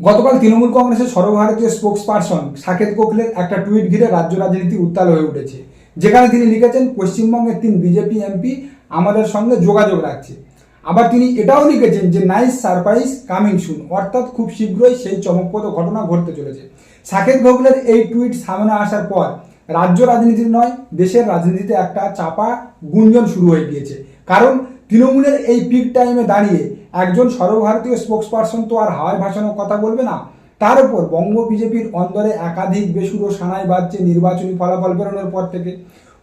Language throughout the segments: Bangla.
গতকাল তৃণমূল কংগ্রেসের সর্বভারতীয় স্পোক্স পার্সন সাকেত গোখলের একটা টুইট ঘিরে রাজ্য রাজনীতি উত্তাল হয়ে উঠেছে, যেখানে তিনি লিখেছেন, পশ্চিমবঙ্গের তিন বিজেপি এমপি আমাদের সঙ্গে যোগাযোগ রাখছে। আবার তিনি এটাও লিখেছেন যে, নাইস সারপ্রাইজ কামিং সুন। অর্থাৎ খুব শীঘ্রই সেই চমকপ্রদ ঘটনা ঘটতে চলেছে। সাকেত গোখলের এই টুইট সামনে আসার পর রাজ্য রাজনীতির নয়, দেশের রাজনীতিতে একটা চাপা গুঞ্জন শুরু হয়ে গিয়েছে। কারণ তৃণমূলের এই পিক টাইমে দাঁড়িয়ে একজন সর্বভারতীয় স্পোক্স পার্সন তো আর হাওয়ায় ভাসানো কথা বলবে না। তার উপর বঙ্গ বিজেপির অন্দরে একাধিক বেসুরো সানাই বাজছে নির্বাচনী ফলাফল বেরোনোর পর থেকে।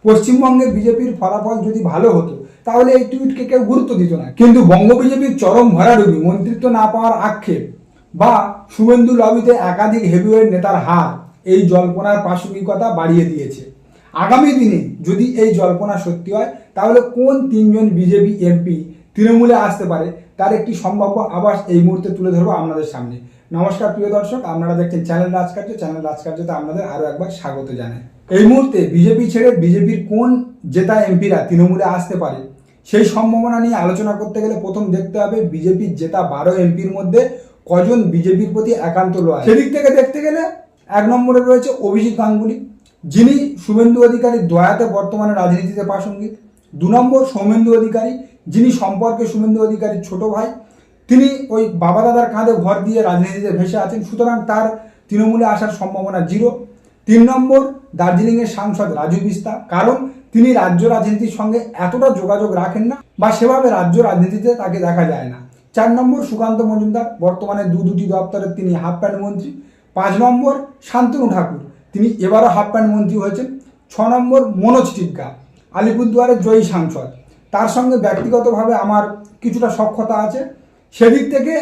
পশ্চিমবঙ্গে বিজেপির ফলাফল যদি ভালো হতো, তাহলে এই টুইটকে কেউ গুরুত্ব দিত না। কিন্তু বঙ্গ বিজেপির চরম ভরাডুবি, মন্ত্রিত্ব না পাওয়ার আক্ষেপ বা শুভেন্দু লবিতে একাধিক হেভিওয়েট নেতার হার, এই জল্পনার প্রাসঙ্গিকতা বাড়িয়ে দিয়েছে। আগামী দিনে যদি এই জল্পনা সত্যি হয়, তাহলে কোন তিনজন বিজেপি এমপি তৃণমূলে আসতে পারে, তার একটি সম্ভাব্য আবাস এই মুহূর্তে তুলে ধরবো আপনাদের সামনে। নমস্কার প্রিয় দর্শক, আপনারা দেখছেন চ্যানেল রাজকার্য। চ্যানেল রাজকার্যতে আপনাদের আরও একবার স্বাগত জানাই। এই মুহূর্তে বিজেপি ছেড়ে বিজেপির কোন জেতা এমপিরা তৃণমূলে আসতে পারে, সেই সম্ভাবনা নিয়ে আলোচনা করতে গেলে প্রথম দেখতে হবে বিজেপির জেতা বারো এমপির মধ্যে কজন বিজেপির প্রতি একান্ত লয় সেদিক থেকে দেখতে গেলে এক নম্বরে রয়েছে অভিজিৎ গাঙ্গুলি। যিনি শুভেন্দু অধিকারীর দয়াতে বর্তমানে রাজনীতিতে প্রাসঙ্গিক, দু নম্বর সৌমেন্দু অধিকারী, যিনি সম্পর্কে শুভেন্দু অধিকারীর ছোট ভাই, তিনি ওই বাবা দাদার কাঁধে ভর দিয়ে রাজনীতিতে ভেসে আছেন, সুতরাং তার তৃণমূলে আসার সম্ভাবনা জিরো। তিন নম্বর দার্জিলিংয়ের সাংসদ রাজু বিস্তা, কারণ তিনি রাজ্য রাজনীতির সঙ্গে এতটা যোগাযোগ রাখেন না বা সেভাবে রাজ্য রাজনীতিতে তাকে দেখা যায় না। চার নম্বর সুকান্ত মজুমদার, বর্তমানে দু দুটি দপ্তরের তিনি হাফ প্যান্ট মন্ত্রী। পাঁচ নম্বর শান্তনু ঠাকুর তিনি এবারও হাফ প্যান্ট মন্ত্রী হয়েছেন। ছ নম্বর মনোজ টিক্কা আলিপুরদুয়ারের জয়ী সাংসদ। তার সঙ্গে ব্যক্তিগতভাবে আমার কিছুটা সক্ষতা আছে। সেদিক থেকে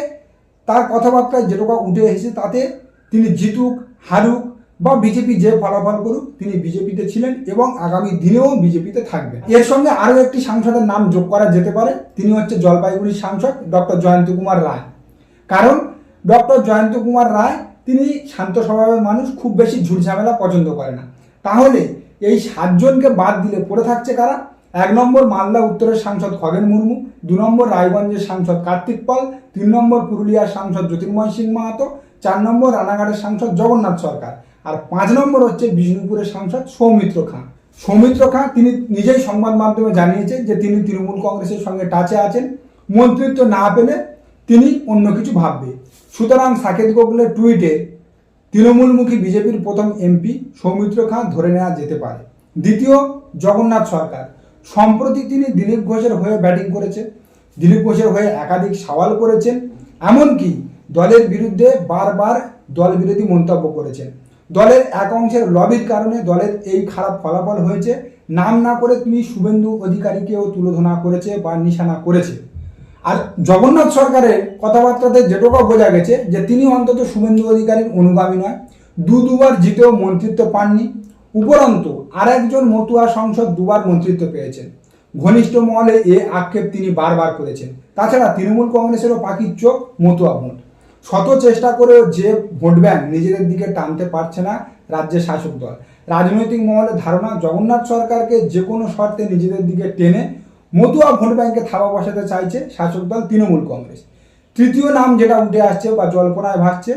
তার কথাবার্তায় যেটুকু উঠে এসেছে তাতে তিনি জিতুক, হারুক বা বিজেপি যে ফলাফল করুক, তিনি বিজেপিতে ছিলেন এবং আগামী দিনেও বিজেপিতে থাকবেন। এর সঙ্গে আরও একটি সাংসদের নাম যোগ করা যেতে পারে। তিনি হচ্ছে জলপাইগুড়ির সাংসদ ডক্টর জয়ন্ত কুমার রায়। কারণ ডক্টর জয়ন্ত কুমার রায় তিনি শান্ত স্বভাবের মানুষ, খুব বেশি ঝুটঝামেলা পছন্দ করে না। তাহলে এই সাতজনকে বাদ দিলে পড়ে থাকছে কারা? এক নম্বর মালদা উত্তরের সাংসদ খগেন মুর্মু, দু নম্বর রায়গঞ্জের সাংসদ কার্তিক পাল, তিন নম্বর পুরুলিয়ার সাংসদ জ্যোতির্ময় সিং মাহাতো, চার নম্বর রানাঘাটের সাংসদ জগন্নাথ সরকার আর পাঁচ নম্বর হচ্ছে বিষ্ণুপুরের সাংসদ সৌমিত্র খাঁ। সৌমিত্র খাঁ তিনি নিজেই সংবাদ মাধ্যমে জানিয়েছেন যে তিনি তৃণমূল কংগ্রেসের সঙ্গে টাচে আছেন। মন্ত্রিত্ব না পেলে তিনি অন্য কিছু ভাববে। সুতরাং সাকেত গোখলের টুইটে, তৃণমূলমুখী বিজেপির প্রথম এমপি সৌমিত্র খাঁ ধরে নেওয়া যেতে পারে। দ্বিতীয়, জগন্নাথ সরকার। সম্প্রতি তিনি দিলীপ ঘোষের হয়ে ব্যাটিং করেছেন, দিলীপ ঘোষের হয়ে একাধিক সওয়াল করেছেন, এমনকি দলের বিরুদ্ধে বারবার দল বিরোধী মন্তব্য করেছেন। দলের এক অংশের লবির কারণে দলের এই খারাপ ফলাফল হয়েছে। নাম না করে তিনি শুভেন্দু অধিকারীকেও তুলোধনা করেছে বা নিশানা করেছে। আর জগন্নাথ সরকারের কথাবার্তাতে যেটুকু বোঝা গেছে যে তিনি অন্তত শুভেন্দু অধিকারীর অনুগামী নয়। দু দুবার জিতেও মন্ত্রিত্ব পাননি। উপরন্তু আর একজন মতুয়া সংসদ দুবার মন্ত্রিত্ব পেয়েছেন। ঘনিষ্ঠ মহলে এ আক্ষেপ তিনি বারবার করেছেন। তাছাড়া তৃণমূল কংগ্রেসেরও পাখির চোখ মতুয়া ভোট। শত চেষ্টা করেও যে ভোট ব্যাংক নিজেদের দিকে টানতে পারছে না রাজ্যের শাসক দল। রাজনৈতিক মহলে ধারণা জগন্নাথ সরকারকে যে কোনো শর্তে নিজেদের দিকে টেনে মতুয়া ভোট ব্যাংকে থাবা বসাতে চাইছে শাসক দল তৃণমূল কংগ্রেস। তৃতীয় নাম যেটা উঠে আসছে বা জল্পনায় ভাসছে,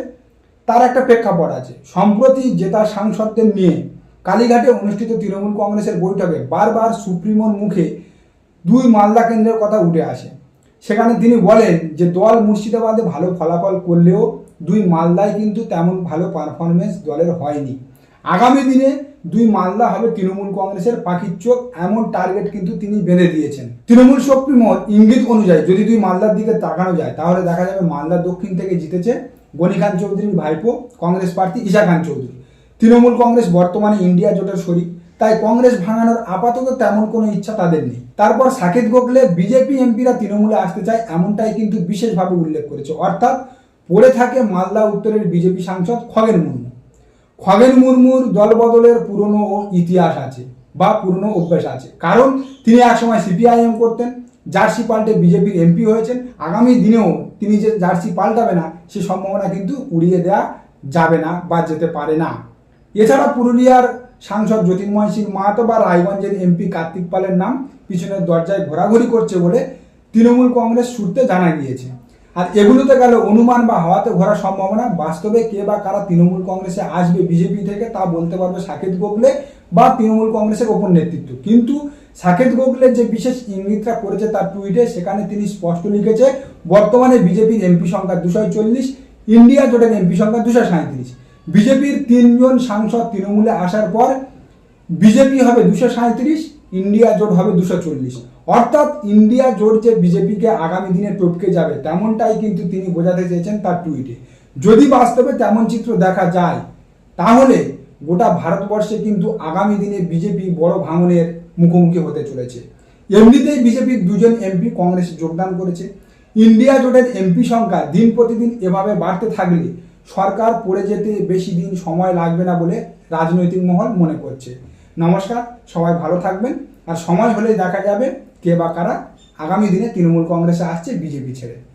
তার একটা প্রেক্ষাপট আছে। সম্প্রতি জেতা সাংসদদের নিয়ে কালীঘাটে অনুষ্ঠিত তৃণমূল কংগ্রেসের বৈঠকে বারবার সুপ্রিমোর মুখে দুই মালদা কেন্দ্রের কথা উঠে আসে। সেখানে তিনি বলেন যে, দল মুর্শিদাবাদে ভালো ফলাফল করলেও দুই মালদায় কিন্তু তেমন ভালো পারফরমেন্স দলের হয়নি। আগামী দিনে দুই মালদা হবে তৃণমূল কংগ্রেসের পাখির চোখ, এমন টার্গেট কিন্তু তিনি বেঁধে দিয়েছেন। তৃণমূল সুপ্রিমোর ইঙ্গিত অনুযায়ী যদি দুই মালদার দিকে তাকানো যায়, তাহলে দেখা যাবে মালদা দক্ষিণ থেকে জিতেছে গণিকান্ত চৌধুরীর ভাইপো, কংগ্রেস প্রার্থী ঈশা খান চৌধুরী। তৃণমূল কংগ্রেস বর্তমানে ইন্ডিয়া জোটের শরিক, তাই কংগ্রেস ভাঙানোর আপাতত তেমন কোনো ইচ্ছা তাদের নেই। তারপর সাকেত গোখলে, বিজেপি এমপিরা তৃণমূলে আসতে চায়, এমনটাই কিন্তু বিশেষভাবে উল্লেখ করেছে। অর্থাৎ পড়ে থাকে মালদা উত্তরের বিজেপি সাংসদ খগেন মুর্মু। খগেন মুর্মুর দলবদলের পুরনো ইতিহাস আছে বা পুরনো অভ্যাস আছে। কারণ তিনি একসময় সিপিআইএম করতেন, জার্সি পাল্টে বিজেপির এমপি হয়েছেন। আগামী দিনেও তিনি যে জার্সি পাল্টাবে না, সে সম্ভাবনা কিন্তু উড়িয়ে দেওয়া যাবে না বা যেতে পারে না। এছাড়া পুরুলিয়ার সাংসদ জ্যোতির্ময় সিং মাহাতো বা রায়গঞ্জের এমপি কার্তিক পালের নাম পিছনের দরজায় ঘোরাঘুরি করছে বলে তৃণমূল কংগ্রেস সূত্রে জানা গিয়েছে। আর এগুলোতে গেল অনুমান বা হাওয়াতে ঘোরার সম্ভাবনা। বাস্তবে কে বা কারা তৃণমূল কংগ্রেসে আসবে বিজেপি থেকে তা বলতে পারবে সাকেত গোখলে বা তৃণমূল কংগ্রেসের ওপর নেতৃত্ব। কিন্তু সাকেত গোখলে যে বিশেষ ইঙ্গিতটা করেছে তার টুইটে, সেখানে তিনি স্পষ্ট লিখেছে, বর্তমানে বিজেপির এমপি সংখ্যা দুশো চল্লিশ, ইন্ডিয়া জোটের এমপি সংখ্যা দুশো সাঁত্রিশ বিজেপির তিনজন সাংসদ তৃণমূলে আসার পর বিজেপি হবে দুশো সাঁত্রিশ ইন্ডিয়া জোট হবে দুশো চল্লিশ। অর্থাৎ ইন্ডিয়া জোট যে বিজেপিকে আগামী দিনে টপকে যাবে, তেমনটাই কিন্তু তিনি বোঝাতে চেয়েছেন তার টুইটে। যদি বাস্তবে তেমন চিত্র দেখা যায়, তাহলে গোটা ভারতবর্ষে কিন্তু আগামী দিনে বিজেপি বড় ভাঙনের মুখোমুখি হতে চলেছে। এমনিতেই বিজেপির দুজন এমপি কংগ্রেসে যোগদান করেছে। ইন্ডিয়া জোটের এমপি সংখ্যা দিন প্রতিদিন এভাবে বাড়তে থাকলে সরকার পড়ে যেতে বেশি দিন সময় লাগবে না বলে রাজনৈতিক মহল মনে করছে। নমস্কার, সবাই ভালো থাকবেন। আর সময় হলেই দেখা যাবে কে বা কারা। আগামী দিনে তৃণমূল কংগ্রেসে আসছে বিজেপি ছেড়ে।